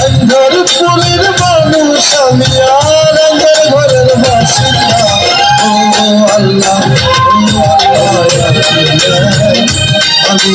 অন্ধর পুরীর মানুষ আমি আর অন্ধর ঘরের বাসিন্দা। ও আল্লাহ ও আল্লাহ। আমি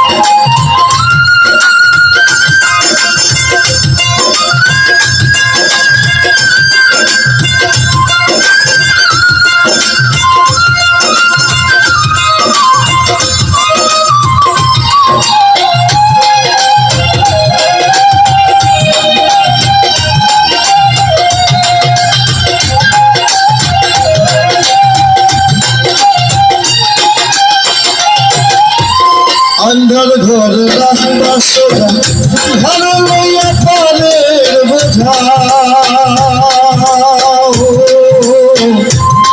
রাস্তা সোজা ঘর লইয়া পারের বোঝা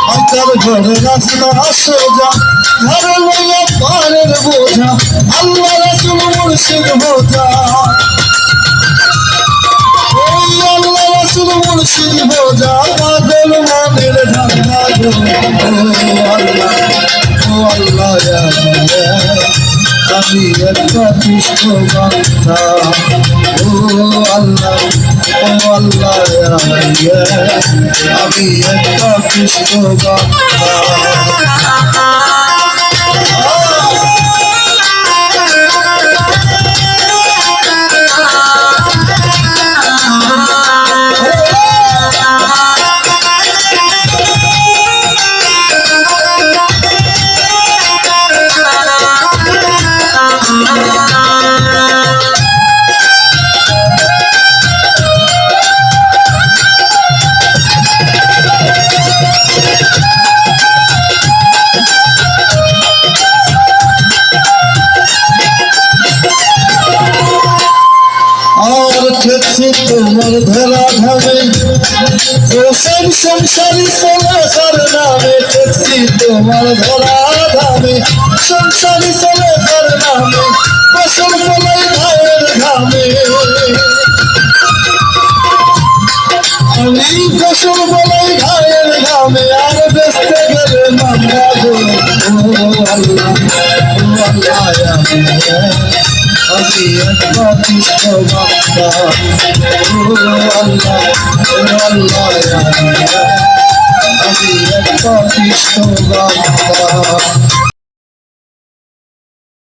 অন্ধর ঘর রাস্তা সোজা ঘর লইয়া পারের বোঝা আল্লাহ রাসুল মুর্শিদ বোঝা মুর্শিদ বোঝা পাগল মনের ঢাকা গো আল্লাহ ও আল্লাহ আমি একটা কৃষ্ণ বার্তা ও আল্লাহ ও আল্লাহ আমি একটা কৃষ্ণ আর ঠেকছে তোমার ধরা ধামে ওসব সংসারী সোলাকার নামে ঠেকছি তোমার ধরা ধামে সংসারী সোলাকার নামে ফসল বলাই ভাইয়ের ঘামে। আমি ফসল বলাই ভাইয়ের ঘামে, আর বেসতে গেলে মামলা গো আল্লাহ আল্লাহ। আমি আল্লাহ আমি বাপ্পা